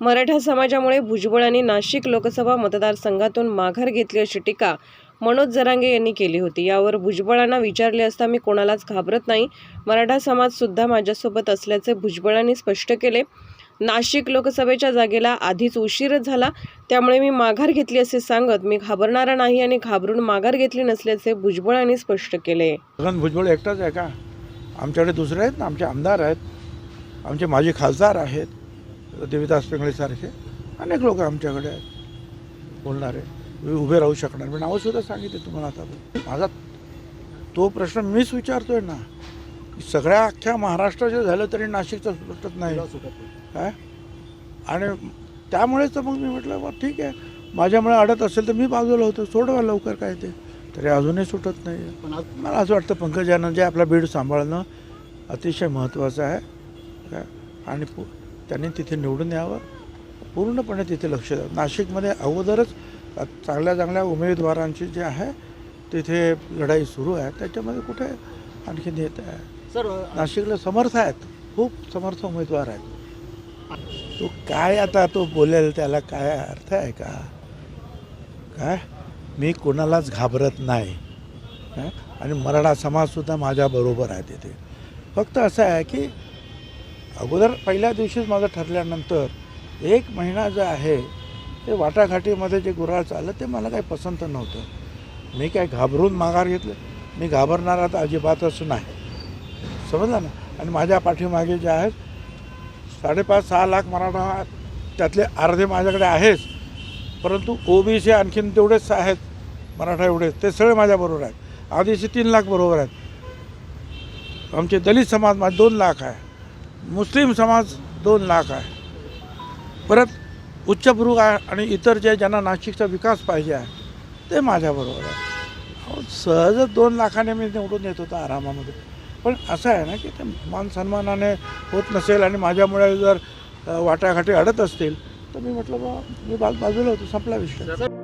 मराठा समाजामुळे भुजबळ आणि नाशिक लोकसभा मतदारसंघातून माघार घेतली अशी टीका मनोज जरांगे यांनी केली होती. यावर भुजबळांना विचारले असता मी कोणालाच घाबरत नाही. मराठा समाजसुद्धा माझ्यासोबत असल्याचे भुजबळांनी स्पष्ट केले. नाशिक लोकसभेच्या जागेला आधीच उशीरच झाला. त्यामुळे मी माघार घेतली असे सांगत मी घाबरणारा नाही आणि घाबरून माघार घेतली नसल्याचे भुजबळांनी स्पष्ट केले. छगन भुजबळ एकटाच आहे का? आमच्याकडे दुसरे आहेत ना? आमचे आमदार आहेत. आमचे माजी खासदार आहेत. देविदास पिंगळेसारखे अनेक लोक आमच्याकडे आहेत. बोलणारे उभे राहू शकणार मी नावंसुद्धा सांगितले तुम्हाला आता. माझा तो प्रश्न मीच विचारतोय ना. की सगळ्या अख्ख्या महाराष्ट्राचं झालं तरी नाशिकचं सुटत नाही. काय आणि त्यामुळेच तर मग मी म्हटलं बा ठीक आहे. माझ्यामुळे अडत असेल तर मी बाजूला होतो. सोडवा लवकर काय ते. तरी अजूनही सुटत नाही. मला असं वाटतं पंकजानं जे आपला बीड सांभाळणं अतिशय महत्त्वाचं आहे. काय आणि पु त्यांनी तिथे निवडून यावं. पूर्णपणे तिथे लक्ष द्यावं नाशिकमध्ये अगोदरच चांगल्या चांगल्या उमेदवारांची जे आहे तिथे लढाई सुरू आहे. त्याच्यामध्ये कुठे आणखीन येत आहे? सर नाशिकला समर्थ आहेत. खूप समर्थ उमेदवार आहेत. तो काय आता तो बोलेल त्याला काय अर्थ आहे का? काय? मी कोणालाच घाबरत नाही? आणि मराठा समाजसुद्धा माझ्याबरोबर आहे तिथे. फक्त असं आहे की अगोदर पहिल्या दिवशीच माझं ठरल्यानंतर एक महिना जो आहे ते वाटाघाटीमध्ये जे गुराळ चाललं ते मला काही पसंत नव्हतं. मी काय घाबरून माघार घेतलं. मी घाबरणारा तर अजिबातच नाही. समजलं ना? आणि माझ्या पाठीमागे जे आहेत साडेपाच सहा लाख मराठा त्यातले अर्धे माझ्याकडे आहेच. परंतु ओबीसी आणखीन तेवढेच आहेत मराठा एवढेच. ते सगळे माझ्याबरोबर आहेत. आधीचे तीन लाख बरोबर आहेत. आमचे दलित समाज माझे दोन लाख आहे. मुस्लिम समाज दोन लाख आहे. परत उच्चभ्रू आहे आणि इतर जे ज्यांना नाशिकचा विकास पाहिजे आहे ते माझ्याबरोबर आहे. अहो, सहजच दोन लाखाने मी निवडून येत होतो आरामामध्ये. पण असं आहे ना की ते मान सन्मानाने होत नसेल आणि माझ्यामुळे जर वाटाघाटी अडत असतील तर मी म्हटलं बा मी बाजूला होतो संपला विषय.